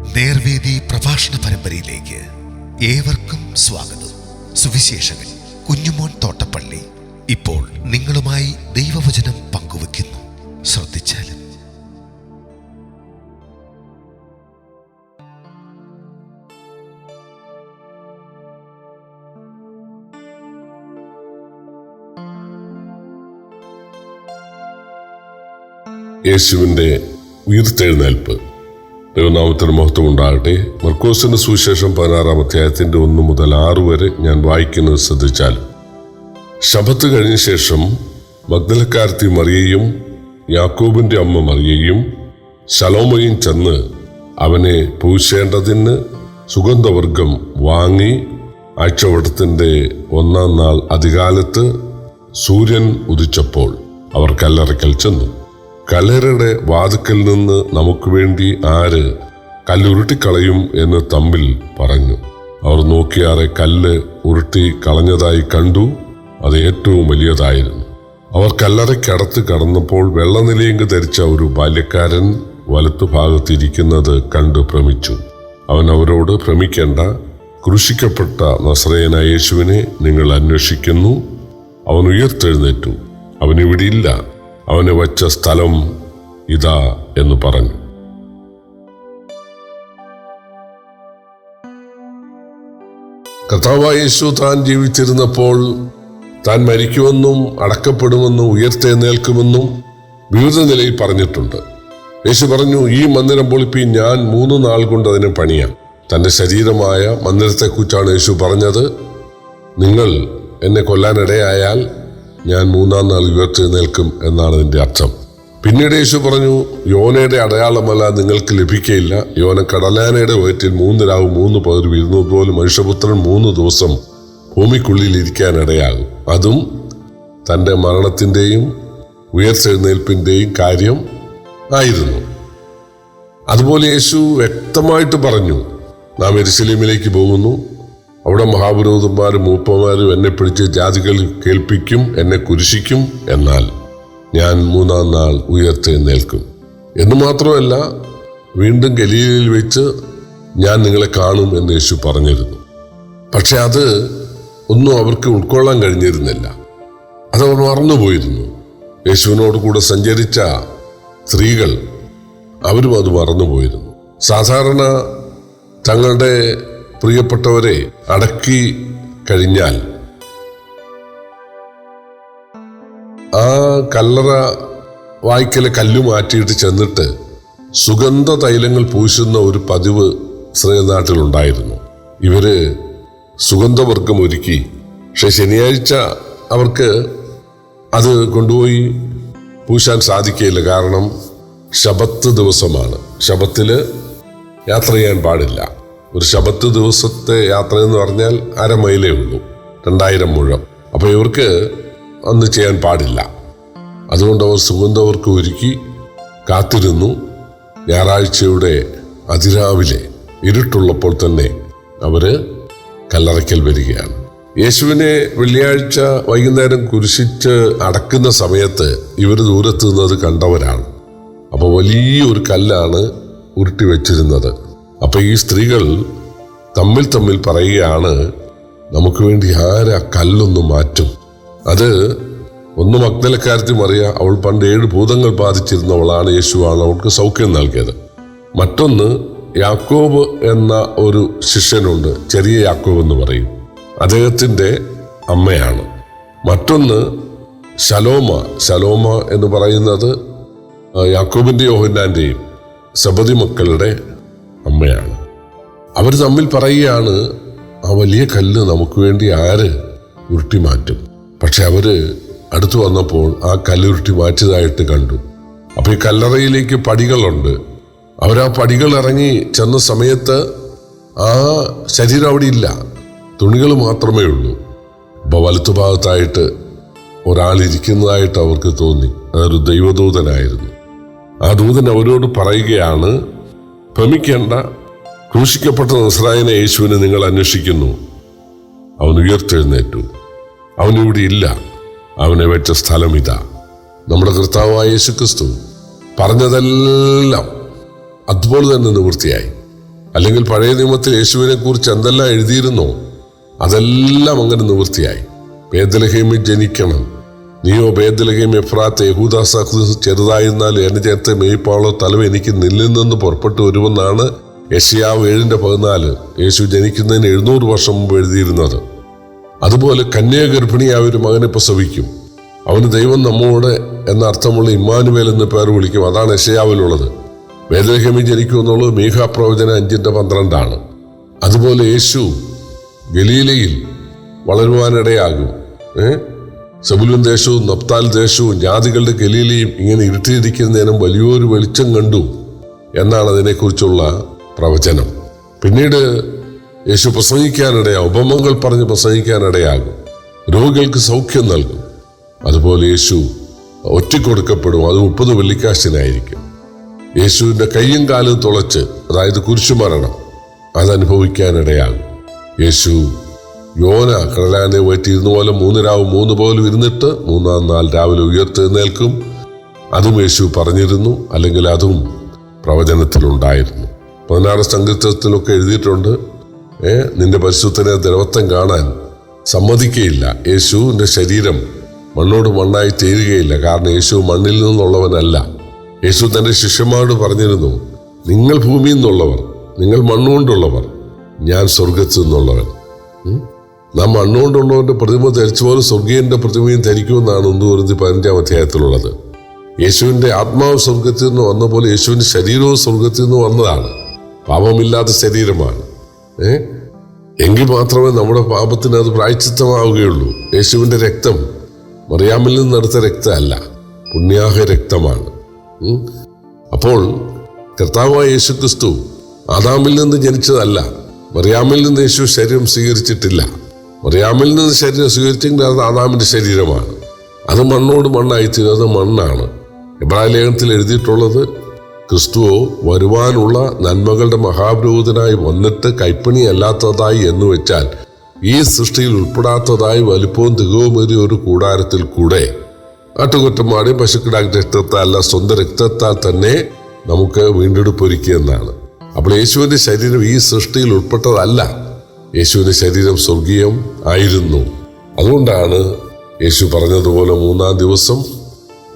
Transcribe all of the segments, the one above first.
നേർവേദി പ്രഭാഷണ പരമ്പരയിലേക്ക് ഏവർക്കും സ്വാഗതം. സുവിശേഷകൻ കുഞ്ഞുമോൻ തോട്ടപ്പള്ളി ഇപ്പോൾ നിങ്ങളുമായി ദൈവവചനം പങ്കുവെക്കുന്നു ശ്രദ്ധിച്ചാലും. യേശുവിന്റെ ഉയർത്തെഴുന്നേൽപ്പ്. ദൈവനാമത്തിന് മഹത്വം ഉണ്ടാകട്ടെ മർക്കോസിന്റെ സുവിശേഷം പതിനാറാം അധ്യായത്തിന്റെ ഒന്ന് മുതൽ ആറ് വരെ ഞാൻ വായിക്കുന്നത് ശ്രദ്ധിച്ചാൽ. ശബത്ത് കഴിഞ്ഞ ശേഷം മഗ്ദലക്കാരത്തി മറിയയും യാക്കോബിന്റെ അമ്മ മറിയയും ശലോമയും ചെന്ന് അവനെ പൂശേണ്ടതിന് സുഗന്ധവർഗം വാങ്ങി ആഴ്ചവട്ടത്തിന്റെ ഒന്നാം നാൾ അധികാലത്ത് സൂര്യൻ ഉദിച്ചപ്പോൾ അവർ കല്ലറയ്ക്കൽ ചെന്നു. കല്ലറയുടെ വാതുക്കൽ നിന്ന് നമുക്ക് വേണ്ടി ആര് കല്ലുരുട്ടിക്കളയും എന്ന് തമ്മിൽ പറഞ്ഞു. അവർ നോക്കിയാറെ കല്ല് ഉരുട്ടി കളഞ്ഞതായി കണ്ടു. അത് ഏറ്റവും വലിയതായിരുന്നു. അവർ കല്ലറയ്ക്കടത്ത് കടന്നപ്പോൾ വെള്ളനിലയങ്ക് ധരിച്ച ഒരു ബാല്യക്കാരൻ വലത്തുഭാഗത്തിരിക്കുന്നത് കണ്ടു ഭ്രമിച്ചു. അവൻ അവരോട് ഭ്രമിക്കേണ്ട. കൃഷിക്കപ്പെട്ട നസ്രയന യേശുവിനെ നിങ്ങൾ അന്വേഷിക്കുന്നു. അവൻ ഉയർത്തെഴുന്നേറ്റു. അവൻ ഇവിടെയില്ല അവനെ വച്ച സ്ഥലം ഇതാ എന്ന് പറഞ്ഞു. കർത്താവായ യേശു താൻ ജീവിച്ചിരുന്നപ്പോൾ താൻ മരിക്കുമെന്നും അടക്കപ്പെടുമെന്നും ഉയർത്തെഴുന്നേൽക്കുമെന്നും വിവിധ നിലയിൽ പറഞ്ഞിട്ടുണ്ട്. യേശു പറഞ്ഞു ഈ മന്ദിരം പൊളിപ്പി ഞാൻ മൂന്ന് നാൾ കൊണ്ട് അതിനെ പണിയാം. തന്റെ ശരീരമായ മന്ദിരത്തെക്കുറിച്ചാണ് യേശു പറഞ്ഞത്. നിങ്ങൾ എന്നെ കൊല്ലാനിടയായാൽ ഞാൻ മൂന്നാം നാൾ ഉയർത്തെഴുന്നേൽക്കും എന്നാണ് ഇതിന്റെ അർത്ഥം. പിന്നീട് യേശു പറഞ്ഞു യോനയുടെ അടയാളമല്ല നിങ്ങൾക്ക് ലഭിക്കയില്ല. യോന കടലാനയുടെ വയറ്റിൽ മൂന്ന് രാവ് മൂന്ന് പകർ വീഴുന്നതുപോലെ മനുഷ്യപുത്രൻ മൂന്ന് ദിവസം ഭൂമിക്കുള്ളിൽ ഇരിക്കാൻ ഇടയാകും. അതും തന്റെ മരണത്തിന്റെയും ഉയർത്തെഴുന്നേൽപ്പിന്റെയും കാര്യം ആയിരുന്നു. അതുപോലെ യേശു വ്യക്തമായിട്ട് പറഞ്ഞു നാം എരിശലീമിലേക്ക് പോകുന്നു. അവിടെ മഹാപുരോഹിതന്മാരും മൂപ്പന്മാരും എന്നെ പിടിച്ച് ജാതികൾ കേൾപ്പിക്കും എന്നെ കുരിശിക്കും എന്നാൽ ഞാൻ മൂന്നാം നാൾ ഉയർത്തെഴുന്നേൽക്കും എന്ന് മാത്രമല്ല വീണ്ടും ഗലീലയിൽ വെച്ച് ഞാൻ നിങ്ങളെ കാണും എന്ന് യേശു പറഞ്ഞിരുന്നു. പക്ഷെ അത് ഒന്നും അവർക്ക് ഉൾക്കൊള്ളാൻ കഴിഞ്ഞിരുന്നില്ല. അതവർ മറന്നുപോയിരുന്നു. യേശുവിനോട് കൂടെ സഞ്ചരിച്ച സ്ത്രീകൾ അവരും അത് മറന്നുപോയിരുന്നു. സാധാരണ തങ്ങളുടെ പ്രിയപ്പെട്ടവരെ അടക്കി കഴിഞ്ഞാൽ. ആ കല്ലറ വായ്ക്കലെ കല്ല് മാറ്റിയിട്ട് ചെന്നിട്ട് സുഗന്ധ തൈലങ്ങൾ പൂശുന്ന ഒരു പതിവ് ശ്രീനാട്ടിലുണ്ടായിരുന്നു ഇവർ സുഗന്ധവർഗം ഒരുക്കി. പക്ഷെ ശനിയാഴ്ച അവർക്ക് അത് കൊണ്ടുപോയി പൂശാൻ സാധിക്കുകയില്ല. കാരണം ശബത്ത് ദിവസമാണ്. ശബത്തിൽ യാത്ര ചെയ്യാൻ പാടില്ല. ഒരു ശബത്ത് ദിവസത്തെ യാത്ര എന്ന് പറഞ്ഞാൽ അര മൈലേ ഉള്ളൂ. രണ്ടായിരം മുഴം. അപ്പോൾ ഇവർക്ക് അന്ന് ചെയ്യാൻ പാടില്ല. അതുകൊണ്ട് അവർ സുഗന്ധവർക്ക് ഒരുക്കി കാത്തിരുന്നു. ഞായറാഴ്ചയുടെ അതിരാവിലെ ഇരുട്ടുള്ളപ്പോൾ തന്നെ അവർ കല്ലറയ്ക്കൽ വരികയാണ്. യേശുവിനെ വെള്ളിയാഴ്ച വൈകുന്നേരം കുരിശിച്ച് അടക്കുന്ന സമയത്ത് ഇവർ ദൂരത്ത് നിന്നത് കണ്ടവരാണ്. അപ്പോൾ വലിയൊരു കല്ലാണ് ഉരുട്ടി വെച്ചിരുന്നത്. അപ്പൊ ഈ സ്ത്രീകൾ തമ്മിൽ തമ്മിൽ പറയുകയാണ് നമുക്ക് വേണ്ടി ആരാ കല്ലൊന്ന് മാറ്റും? അത് ഒന്ന് മഗ്ദലക്കാരത്തി മറിയ അവൾ പണ്ട് ഏഴ് ഭൂതങ്ങൾ ബാധിച്ചിരുന്നവളാണ് യേശുവാണ് അവൾക്ക് സൗഖ്യം നൽകിയത്. മറ്റൊന്ന് യാക്കോബ് എന്ന ഒരു ശിഷ്യനുണ്ട് ചെറിയ യാക്കോബ് എന്ന് പറയും. അദ്ദേഹത്തിന്റെ അമ്മയാണ്. മറ്റൊന്ന് ശലോമ ശലോമ എന്ന് പറയുന്നത് യാക്കോബിന്റെ യോഹന്നാന്റെയും സബതി മക്കളുടെ അമ്മയാണ്. അവർ തമ്മിൽ പറയുകയാണ് ആ വലിയ കല്ല് നമുക്ക് വേണ്ടി ആര് ഉരുട്ടി മാറ്റും? പക്ഷെ അവർ അടുത്തു വന്നപ്പോൾ ആ കല്ല് ഉരുട്ടി മാറ്റിയതായിട്ട് കണ്ടു. അപ്പൊ ഈ കല്ലറയിലേക്ക് പടികളുണ്ട്. അവരാ പടികൾ ഇറങ്ങി ചെന്ന സമയത്ത് ആ ശരീരം അവിടെ ഇല്ല. തുണികൾ മാത്രമേ ഉള്ളൂ. അപ്പൊ വലത്തുഭാഗത്തായിട്ട് ഒരാളിരിക്കുന്നതായിട്ട് അവർക്ക് തോന്നി. അതൊരു ദൈവദൂതനായിരുന്നു. ആ ദൂതൻ അവരോട് പറയുകയാണ് ഭ്രമിക്കേണ്ട ക്രൂശിക്കപ്പെട്ട നസ്രായനെ യേശുവിനെ നിങ്ങൾ അന്വേഷിക്കുന്നു. അവൻ ഉയർത്തെഴുന്നേറ്റു. അവനിവിടെ ഇല്ല. അവനെ വെച്ച സ്ഥലം ഇതാ. നമ്മുടെ കർത്താവായ യേശു ക്രിസ്തു പറഞ്ഞതെല്ലാം അതുപോലെ തന്നെ നിവൃത്തിയായി. അല്ലെങ്കിൽ പഴയ നിയമത്തിൽ യേശുവിനെ കുറിച്ച് എന്തെല്ലാം എഴുതിയിരുന്നോ അതെല്ലാം അങ്ങനെ നിവൃത്തിയായി. വേദലഹേമി ജനിക്കണം. നീയോ ബേദലഹേം എഫ്രാത്ത് യഹൂദാസ ചെറുതായിരുന്നാൽ എന്റെ ജനത്തെ മേയ്പാളോ തലവ് എനിക്ക് നിന്നിൽ നിന്ന് പുറപ്പെട്ടു വരുമെന്നാണ് യശയാവ് ഏഴിന്റെ പതിനാല്. യേശു ജനിക്കുന്നതിന് എഴുന്നൂറ് വർഷം മുമ്പ് എഴുതിയിരുന്നത്. അതുപോലെ കന്യാഗർഭിണിയായ ഒരു മകനെ പ്രസവിക്കും അവന് ദൈവം നമ്മോട് എന്ന അർത്ഥമുള്ള ഇമ്മാനുവേൽ എന്ന് പേർ വിളിക്കും. അതാണ് യശയാവിലുള്ളത് വേദലഹമി ജനിക്കുമെന്നുള്ളത് മീഖാ പ്രവചന അഞ്ചിന്റെ പന്ത്രണ്ടാണ്. അതുപോലെ യേശു ഗലീലയിൽ വളരുവാനിടയാകും. ഏ? സബുലുൻ ദേശവും നപ്താൽ ദേശവും ജാതികളുടെ ഗലീലയും ഇങ്ങനെ ഇരുട്ടിയിരിക്കുന്നതിനും വലിയൊരു വെളിച്ചം കണ്ടു എന്നാണ് അതിനെക്കുറിച്ചുള്ള പ്രവചനം. പിന്നീട് യേശു പ്രസംഗിക്കാനിടയാകും ഉപമങ്ങൾ പറഞ്ഞ് പ്രസംഗിക്കാനിടയാകും. രോഗികൾക്ക് സൗഖ്യം നൽകും. അതുപോലെ യേശു ഒറ്റിക്കൊടുക്കപ്പെടും. അത് മുപ്പത് വെള്ളിക്കാശിനായിരിക്കും. യേശുവിന്റെ കയ്യും കാലും തുളച്ച് അതായത് കുരിശുമരണം അതനുഭവിക്കാനിടയാകും. യേശു യോന കടലാനെ വയറ്റിയിരുന്ന പോലെ മൂന്ന് രാവും മൂന്ന് പോലും ഇരുന്നിട്ട് മൂന്നാം നാൾ രാവിലെ ഉയർത്തെഴുന്നേൽക്കും. അതും യേശു പറഞ്ഞിരുന്നു അല്ലെങ്കിൽ അതും പ്രവചനത്തിലുണ്ടായിരുന്നു. പതിനാറ് സങ്കീർത്തനത്തിലൊക്കെ എഴുതിയിട്ടുണ്ട് ഏ നിന്റെ പരിശുദ്ധനെ ദ്രവത്വം കാണാൻ സമ്മതിക്കുകയില്ല യേശുവിന്റെ ശരീരം മണ്ണോട് മണ്ണായി ചേരുകയില്ല. കാരണം യേശു മണ്ണിൽ നിന്നുള്ളവനല്ല. യേശു തന്റെ ശിഷ്യന്മാരോട് പറഞ്ഞിരുന്നു നിങ്ങൾ ഭൂമിയിൽ നിന്നുള്ളവർ നിങ്ങൾ മണ്ണുകൊണ്ടുള്ളവർ ഞാൻ സ്വർഗത്തിൽ നിന്നുള്ളവൻ? നാം മണ്ണുകൊണ്ടുള്ളവന്റെ പ്രതിമ ധരിച്ചു പോലെ സ്വർഗീയന്റെ പ്രതിമയും ധരിക്കുമെന്നാണ് ഒന്ന് കുറിച്ച് പതിനഞ്ചാം അധ്യായത്തിലുള്ളത്. യേശുവിന്റെ ആത്മാവ് സ്വർഗത്തിൽ നിന്ന് വന്ന പോലെ യേശുവിന്റെ ശരീരവും സ്വർഗത്തിൽ നിന്ന് വന്നതാണ്. പാപമില്ലാത്ത ശരീരമാണ്. ഏ? എങ്കിൽ മാത്രമേ നമ്മുടെ പാപത്തിന് അത് പ്രായച്ചിത്തമാവുകയുള്ളൂ. യേശുവിന്റെ രക്തം മറിയാമിൽ നിന്ന് നിന്നെടുത്ത രക്തമല്ല പുണ്യാഹ രക്തമാണ്. അപ്പോൾ കർത്താവായ യേശു ക്രിസ്തു ആദാമിൽ നിന്ന് ജനിച്ചതല്ല മറിയാമിൽ നിന്ന് യേശു ശരീരം സ്വീകരിച്ചിട്ടില്ല. മറിയാമിൽ നിന്ന് ശരീരം സ്വീകരിച്ചെങ്കിൽ അത് ആദാമിന്റെ ശരീരമാണ്. അത് മണ്ണോട് മണ്ണായി അത് മണ്ണാണ്. ഇബ്രാഹിം ലേഖനത്തിൽ എഴുതിയിട്ടുള്ളത് ക്രിസ്തുവോ വരുവാനുള്ള നന്മകളുടെ മഹാപുരോഹിതനായി വന്നിട്ട് കൈപ്പണി അല്ലാത്തതായി എന്ന് വെച്ചാൽ ഈ സൃഷ്ടിയിൽ ഉൾപ്പെടാത്തതായി വലിപ്പവും തികവുമേറിയ ഒരു കൂടാരത്തിൽ കൂടെ. ആട്ടുകൊറ്റന്മാരെയും പശുക്കിടാക്കി രക്തത്താൽ അല്ല സ്വന്തം രക്തത്താൽ തന്നെ നമുക്ക് വീണ്ടെടുപ്പൊരുക്കിയെന്നാണ് അപ്പോൾ യേശുവിന്റെ ശരീരം ഈ സൃഷ്ടിയിൽ ഉൾപ്പെട്ടതല്ല. യേശുവിന്റെ ശരീരം സ്വർഗീയം ആയിരുന്നു. അതുകൊണ്ടാണ് യേശു പറഞ്ഞതുപോലെ മൂന്നാം ദിവസം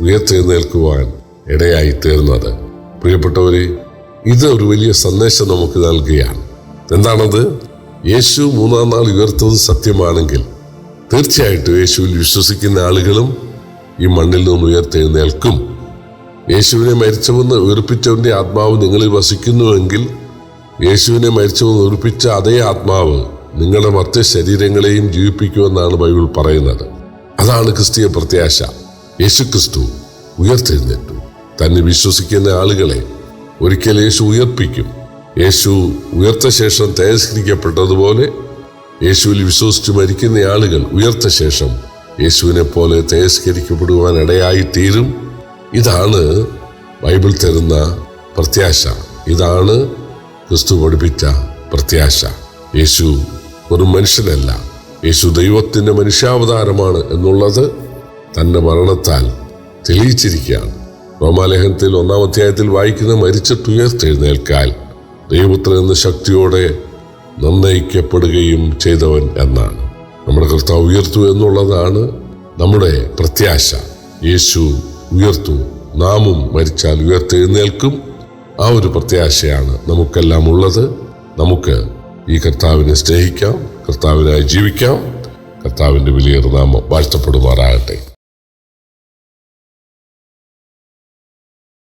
ഉയർത്തെഴുന്നേൽക്കുവാൻ ഇടയായി തീർന്നത് പ്രിയപ്പെട്ടവരെ ഇത് ഒരു വലിയ സന്ദേശം നമുക്ക് നൽകുകയാണ്. എന്താണത്? യേശു മൂന്നാം നാൾ ഉയർത്തത് സത്യമാണെങ്കിൽ തീർച്ചയായിട്ടും യേശുവിൽ വിശ്വസിക്കുന്ന ആളുകളും ഈ മണ്ണിൽ നിന്ന് ഉയർത്തെഴുന്നേൽക്കും. യേശുവിനെ മരിച്ചവെന്ന് ഉയർപ്പിച്ചവന്റെ ആത്മാവ് നിങ്ങളിൽ വസിക്കുന്നുവെങ്കിൽ യേശുവിനെ മരിച്ചവെന്ന് ഉറപ്പിച്ച അതേ ആത്മാവ് നിങ്ങളുടെ മറ്റ് ശരീരങ്ങളെയും ജീവിപ്പിക്കുമെന്നാണ് ബൈബിൾ പറയുന്നത്. അതാണ് ക്രിസ്തീയ പ്രത്യാശ. യേശു ക്രിസ്തു ഉയർത്തെഴുന്നേറ്റു. തന്നെ വിശ്വസിക്കുന്ന ആളുകളെ ഒരിക്കൽ യേശു ഉയർപ്പിക്കും. യേശു ഉയർത്ത ശേഷം തേജസ്കരിക്കപ്പെട്ടതുപോലെ യേശുവിൽ വിശ്വസിച്ച് മരിക്കുന്ന ആളുകൾ ഉയർത്ത ശേഷം യേശുവിനെ പോലെ തേജസ്കരിക്കപ്പെടുവാൻ ഇടയായി തീരും ഇതാണ് ബൈബിൾ തരുന്ന പ്രത്യാശ. ഇതാണ് ക്രിസ്തു പഠിപ്പിച്ച പ്രത്യാശ. യേശു ഒരു മനുഷ്യനല്ല. യേശു ദൈവത്തിന്റെ മനുഷ്യാവതാരമാണ് എന്നുള്ളത് തന്റെ മരണത്താൽ തെളിയിച്ചിരിക്കുകയാണ്. റോമാലേഖനത്തിൽ ഒന്നാം അധ്യായത്തിൽ വായിക്കുന്ന മരിച്ചിട്ട് ഉയർത്തെഴുന്നേൽക്കാൻ ദൈവപുത്രൻ എന്ന ശക്തിയോടെ നിർണയിക്കപ്പെടുകയും ചെയ്തവൻ എന്നാണ്. നമ്മുടെ കർത്താവ് ഉയർത്തു എന്നുള്ളതാണ് നമ്മുടെ പ്രത്യാശ. യേശു ഉയർത്തു. നാമും മരിച്ചാൽ ഉയർത്തെഴുന്നേൽക്കും. ആ ഒരു പ്രത്യാശയാണ് നമുക്കെല്ലാം ഉള്ളത്. നമുക്ക് ഈ കർത്താവിനെ സ്നേഹിക്കാം കർത്താവിനായി ജീവിക്കാം കർത്താവിന്റെ വലിയൊരു നാമം വാഴ്ത്തപ്പെടുമാറാകട്ടെ.